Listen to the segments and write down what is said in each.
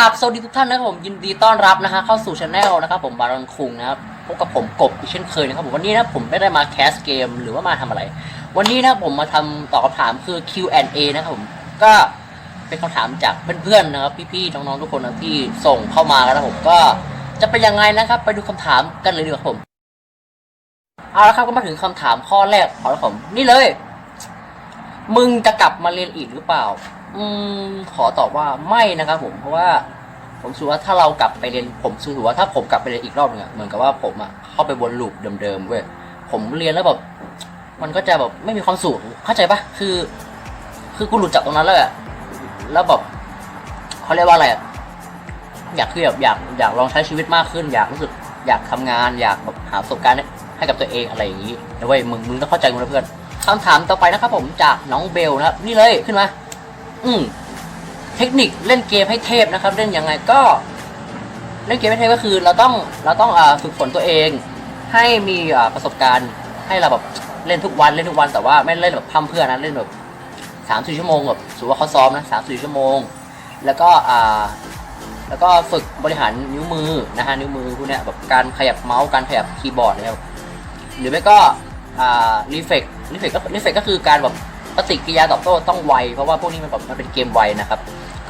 ราบสวัสดีทุกท่านนะครับผมยินดีต้อนรับนะฮะเข้าสู่ช anel นะครับผมบารอนคุงนะครับพบกับผมกบอีกเช่นเคยนะครับผมวันนี้นะผมไม่ได้มาแคสเกมหรือว่ามาทำอะไร วันนี้นะผมมาทำตอบคำถามคือ Q&A นะครับผมก็เป็นคำถามจากเพื่อนๆนะครับพี่ๆน้องๆทุกคนนะที่ส่งเข้ามากันนะผมก็จะเป็นยังไงนะครับ ไปดูคำถามกันเลยดีกว่าผมเอาละครับก็มาถึงคำถามข้อแรกของผมนี่เลย มึงจะกลับมาเรียนอีกหรือเปล่า อืมขอตอบว่าไม่นะครับผมเพราะว่าผมรู้สึกว่าถ้าเรากลับไปเรียนผมรู้สึกว่าถ้าผมกลับไปเรียนอีกรอบหนึงอะเหมือนกับว่าผมอะเข้าไปวนลูปเดิมๆเว้ยผมเรียนแล้วแบบมันก็จะแบบไม่มีความสุขเข้าใจปะคือ คือกูหลุดจากตรงนั้นแล้วอะแล้วแบบเขาเรียกว่าอะไรอะอยากคือแบบอยากอยากลองใช้ชีวิตมากขึ้น อยากรู้สึกอยากทำงาน อยากแบบหาประสบการณ์ให้กับตัวเองอะไรอย่างนี้นะเว้ยมึงมึงต้องเข้าใจกูนะเพื่อนคำถามต่อไปนะครับผมจากน้องเบลนะครับนี่เลยขึ้นมา อืมเทคนิคเล่นเกมให้เทพนะครับ เล่นยังไงก็เล่นเกมให้เทพก็คือ เราต้องเราต้องอฝึกฝนตัวเอง ให้มีประสบการณ์ ให้เราแบบเล่นทุกวันเล่นทุกวันแต่ว่าไม่เล่นแบบพร่ำเพื่อนะเล่นแบบสามสี่ชั่วโมงแบบสมมติว่าเขาซ้อมนะสามสี่ชั่วโมง แล้วก็อ่าแล้วก็ฝึกบริหารนิ้วมือนะฮะนิ้วมือพวกเนี้ยแบบการขยับเมาส์การขยับคีย์บอร์ดนะครับหรือไม่ก็อ่ารีเฟกรีเฟกก็รีเฟกก็คือการแบบ ฏิกิริยาตอบโต้ต้องไว เพราะว่าพวกนี้มันแบบมันเป็นเกมไวนะครับ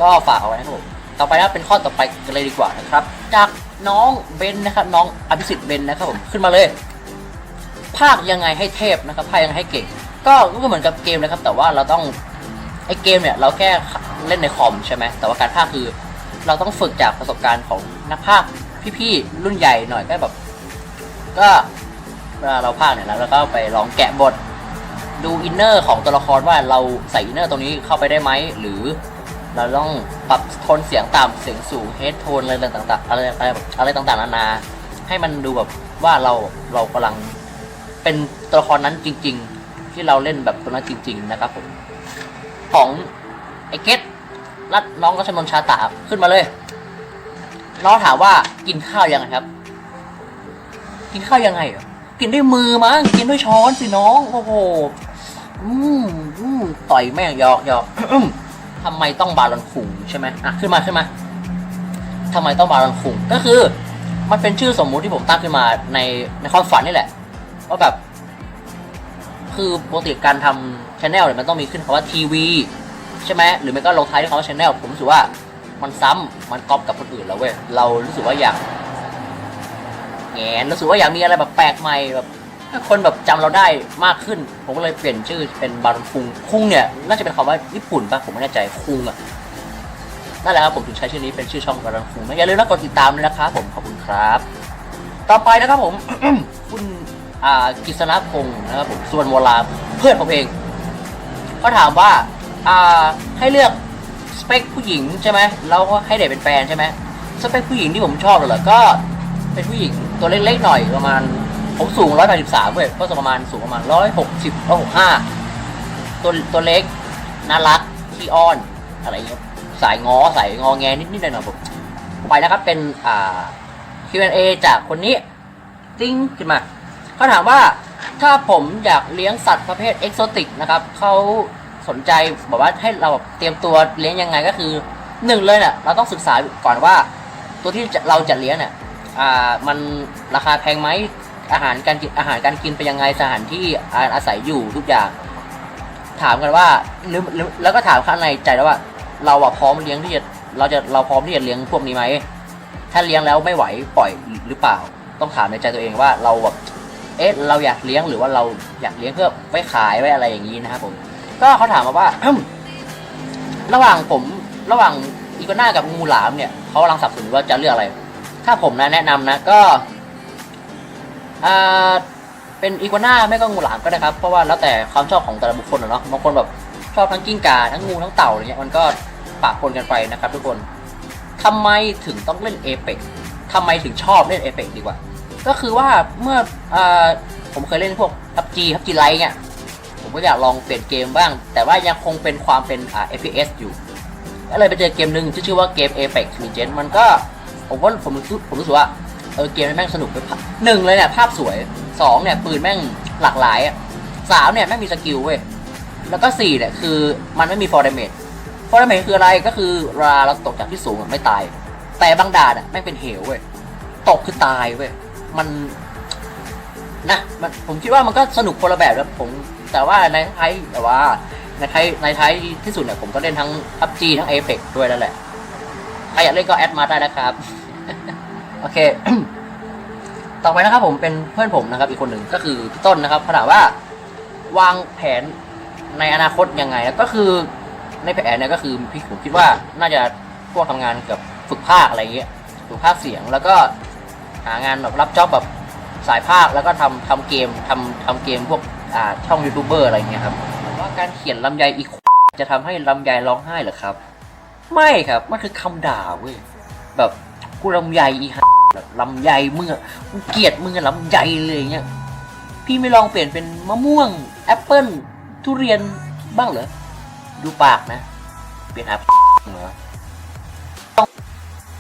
ก็ฝากเอาไว้นะครับผมต่อไปนะเป็นข้อต่อไปกันเลยดีกว่านะครับ จากน้องเบนนะครับ น้องอภิสิทธิ์เบนนะครับผมขึ้นมาเลย ภาคยังไงให้เทพนะครับภาคยังไงให้เก่ง ก็ก็เหมือนกับเกมนะครับ แต่ว่าเราต้องไอเกมเนี่ยเราแค่เล่นในคอมใช่ไหมแต่ว่าการภาคคือ เราต้องฝึกจากประสบการณ์ของนักภาคพี่ๆรุ่นใหญ่หน่อยก็แบบ ก็เวลาเราภาคเนี่ยแล้วเราก็ไปลองแกะบท ดูอินเนอร์ของตัวละครว่าเราใส่อินเนอร์ตรงนี้เข้าไปได้ไหมหรือเราต้องปรับโทนเสียงต่ำเสียงสูงเฮดโทนอะไรต่างๆอะไรอะไรอะไรต่างๆนานาให้มันดูแบบว่าเราเรากำลังเป็นตัวละครนั้นจริง ๆ ที่เราเล่นแบบตัวนั้นจริง ๆ นะครับผมของไอเกตรัดน้องรัชนน์ชาตาขึ้นมาเลย น้องถามว่ากินข้าวยังไงครับ กินข้าวยังไงกินด้วยมือมั้งกินด้วยช้อนสิน้องโอ้โห อืมอืมต่อยแม่งยอกยอกทำไมต้องบาลอนคุงใช่ไหมอะขึ้นมาขึ้นมาทำไมต้องบาลอนคุงก็คือ มันเป็นชื่อสมมุติที่ผมตั้งขึ้นมาในในความฝันนี่แหละว่าแบบ คือปกติการทำชแนลเนี่ยมันต้องมีขึ้นคำว่าทีวีใช่ไหมหรือไม่ก็ลงท้ายด้วยคำว่าชแนลผมรู้สึกว่ามันซ้ำมันก๊อปกับคนอื่นแล้วเว้ยเรารู้สึกว่าอยากแงนรู้สึกว่าอยากมีอะไรแบบแปลกใหม่แบบ คนแบบจำเราได้มากขึ้น ผมก็เลยเปลี่ยนชื่อเป็นบารอนคุงคุงเนี่ยน่าจะเป็นคำว่าญี่ปุ่นปะผมไม่แน่ใจคุงอะนั่นแหละครับผมถึงใช้ชื่อนี้เป็นชื่อช่องบารอนคุงนะอย่าลืมนะกดติดตามด้วยนะครับผมขอบคุณครับ ต่อไปนะครับผม คุณอ่ากิษณพงศ์นะครับผมส่วนโมลาเพื่อนผมเองเขาถามว่าอ่าให้เลือกสเปคผู้หญิงใช่ไหมแล้วก็ให้เด็กเป็นแฟนใช่ไหมสเปคผู้หญิงที่ผมชอบเลยเหรอก็เป็นผู้หญิงตัวเล็กๆหน่อยประมาณ ผมสูง 183เว้ยก็จะประมาณสูงประมาณ 160 165 ตัวตัวเล็ก น่ารักขี้อ้อน อะไรเงี้ย สายงอ สายงอแงนิดๆหน่อยๆผมไปนะครับ เป็น อ่า Q&A จากคนนี้ ติ้งขึ้นมา เขาถามว่า ถ้าผมอยากเลี้ยงสัตว์ประเภทเอกโซติกนะครับ เขาสนใจบอกว่าให้เราเตรียมตัวเลี้ยงยังไงก็คือหนึ่งเลยเนี่ยเราต้องศึกษาก่อนว่า ตัวที่เราจะเลี้ยงเนี่ยมันราคาแพงไหม อาหารการกินอาหารการกินเป็นยังไงสถานที่อาศัยอยู่ทุกอย่าง ถามกันว่าหรือแล้วก็ถามข้างในใจแล้วว่า เราอะพร้อมเลี้ยงที่จะเราจะเราพร้อมที่จะเลี้ยงพวกนี้ไหมถ้าเลี้ยงแล้วไม่ไหวปล่อยหรือเปล่า ต้องถามในใจตัวเองว่าเราแบบเอ๊ะเราอยากเลี้ยงหรือว่าเราอยากเลี้ยงเพื่อไว้ขายไว้อะไรอย่างนี้นะครับผม ก็เขาถามมาว่า ระหว่างผมระหว่างอีกัวน่ากับงูหลามเนี่ยเขากำลังสับสนว่าจะเลือกอะไร ถ้าผมนะแนะนำนะก็ อ่าเป็นอีกัวน่าไม่ก็งูหลามก็ได้ครับ เพราะว่าแล้วแต่ความชอบของแต่ละบุคคลเนาะบางคนแบบชอบทั้งกิ้งก่าทั้งงูทั้งเต่าอะไรเงี้ยมันก็ปะปนกันไปนะครับทุกคนทำไมถึงต้องเล่นเอเ x ทำไมถึงชอบเล่นเอเ x ดีกว่า ก็คือว่าเมื่ออาผมเคยเล่นพวก PUBG PUBG Lite เนี่ยผมก็อยากลองเปลี่ยนเกมบ้าง แต่ว่ายังคงเป็นความเป็นอ่า FPS อยู่ก็เลยไปเจอเกมหนึ่งที่ชื่อว่าเกม Apex Legends มันก็ผมว่าผมรู้สึกผมรู้สึกว่า เออเกมแม่งสนุกไปหนึ่งเลยเนี่ยภาพสวยสองเนี่ยปืนแม่งหลากหลายอะสามเนี่ยแม่งมีสกิลเว้ยแล้วก็สี่เนี่ยคือมันไม่มี for damage for damage คืออะไรก็คือเวลาเราตกจากที่สูงไม่ตาย แต่บางด่านอะแม่งเป็นเหวเว้ยตกคือตายเว้ยมันนะมันผมคิดว่ามันก็สนุกคนละแบบแล้วผมแต่ว่าในไทยแต่ว่าในไทยในไทยที่สุดเนี่ยผมก็เล่นทั้ง PUBG ทั้ง Apex ด้วยนั่นแหละใครอยากเล่นก็แอดมาได้นะครับ โอเค ต่อไปนะครับผมเป็นเพื่อนผมนะครับ อีกคนหนึ่งก็คือพี่ต้นนะครับเขาถามว่าวางแผนในอนาคตยังไงก็คือในแผนเนี่ยก็คือพี่ผมคิดว่าน่าจะพวกทำงานเกี่ยวกับฝึกภาคอะไรเงี้ยฝึกภาคเสียงแล้วก็หางานแบบรับจ็อบแบบสายภาคแล้วก็ทำทำเกมทำทำเกมพวกอ่าช่องยูทูบเบอร์อะไรเงี้ยครับว่าการเขียนลำไยอีกจะทำให้ลำไยร้องไห้เหรอครับ ไม่ครับมันคือคำด่าเว้ยแบบ กูลำไยอีหาแบบลำไยมึงอะกูเกลียดมึงอะลำไยเลยเงี้ยพี่ไม่ลองเปลี่ยนเป็นมะม่วงแอปเปิ้ลทุเรียนบ้างเหรอ ดูปากนะ เปลี่ยนหาเหรอต้อง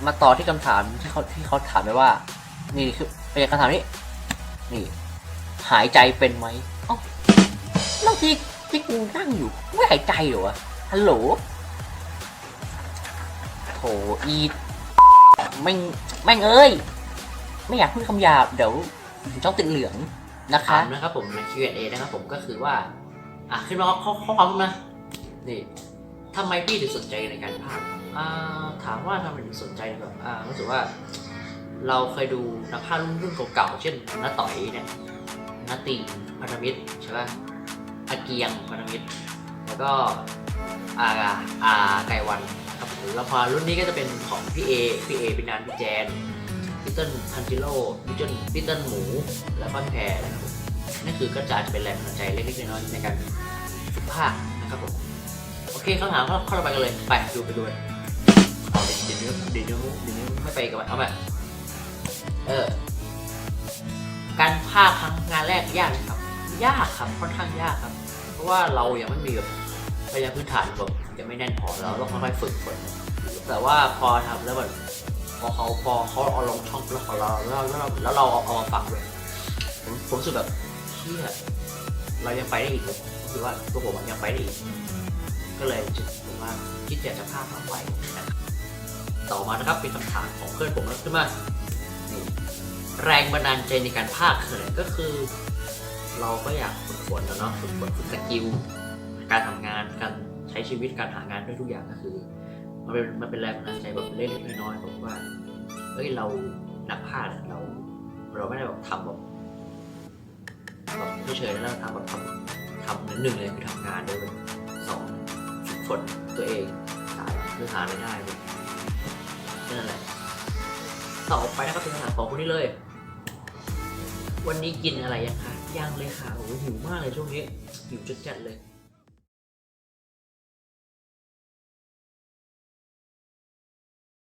มาต่อที่คำถามที่เขาที่เขาถามไปว่า นี่คือเป็นคำถามนี้ นี่ หายใจเป็นไหมเอ้าแล้วที่ที่กูนั่งอยู่ไม่หายใจเหรอวะฮัลโหลโถอี แม่งแม่งเอ้ย ไม่อยากพูดคำหยาบเดี๋ยวช่องติดเหลืองนะคะนะครับผมใน Q&A นะครับผมก็คือว่า อะขึ้นมาข้อข้อความนะนี่ทำไมพี่ถึงสนใจในการพากย์อ่าถามว่าทำไมถึงสนใจแบบอ่ารู้สึกว่า เราเคยดูนักพากย์รุ่นรุ่นเก่าๆเช่นน้าต่อยเนี่ยน้าติงพันธมิตรใช่ป่ะอาเกียงพันธมิตร แล้วก็อาอาไกวันครับผมแล้วพอรุ่นนี้ก็จะเป็นของพี่เอพี่เอพินานพี่แจนพี่เติ้ลทันจิโร่พี่เติ้ลพี่เติ้ลหมู แล้วก็พี่แพรนะครับนั่นคือก็จะอาจจะเป็นแรงบันดาลใจเล็กๆน้อยๆในการฝึกภาคนะครับผมโอเคคำถามเข้าเข้าไปกันเลยไปดูไปดูเลยเอาเดี๋ยวเดี๋ยวนี้เดี๋ยวนี้เดี๋ยวนี้ไม่ไปกันเอาแบบเออการภาคครั้งงานแรกยากไหมครับ ยากครับค่อนข้างยากครับ เพราะว่าเรายังไม่มีแบบ พยาพื้นฐานแบบยังไม่แน่นพอเราต้องค่อยๆฝึกฝนแต่ว่าพอทำแล้วแบบพอเขาพอเขาเอาลงช่องแล้วของเราแล้วเราแล้วเราเอาเอามาฝักเลยผมผมรู้สึกแบบเชี่ยเรายังไปได้อีกเลยคือว่าตัวผมยังไปได้อีก ก็เลยจะผมว่าคิดอยากจะพาเขาไปต่อมานะครับเป็นคำถามของเพื่อนผมนะขึ้นมาแรงบันดาลใจในการพากย์คืออะไรก็คือ เราก็อยากฝึกฝนนะเนาะฝึกฝนฝึกสกิล การทำงานการใช้ชีวิตการหางานด้วยทุกอย่างก็คือ มันเป็นมันเป็นแรงบันดาลใจแบบเล็กๆน้อยๆผมว่าเฮ้ยเรานักพากย์เนี่ยเรา เราไม่ได้แบบทำแบบแบบเฉยๆแล้วเราทำแบบทำทำหนึ่งเลยคือทำงานด้วยสองฝึกฝนตัวเองสามคือหารายได้เลยนั่นแหละต่อไปนะครับเป็นคำถามของคนนี้เลย วันนี้กินอะไรยังคะยังเลยค่ะโอ้โหหิวมากเลยช่วงนี้หิวจัดๆเลย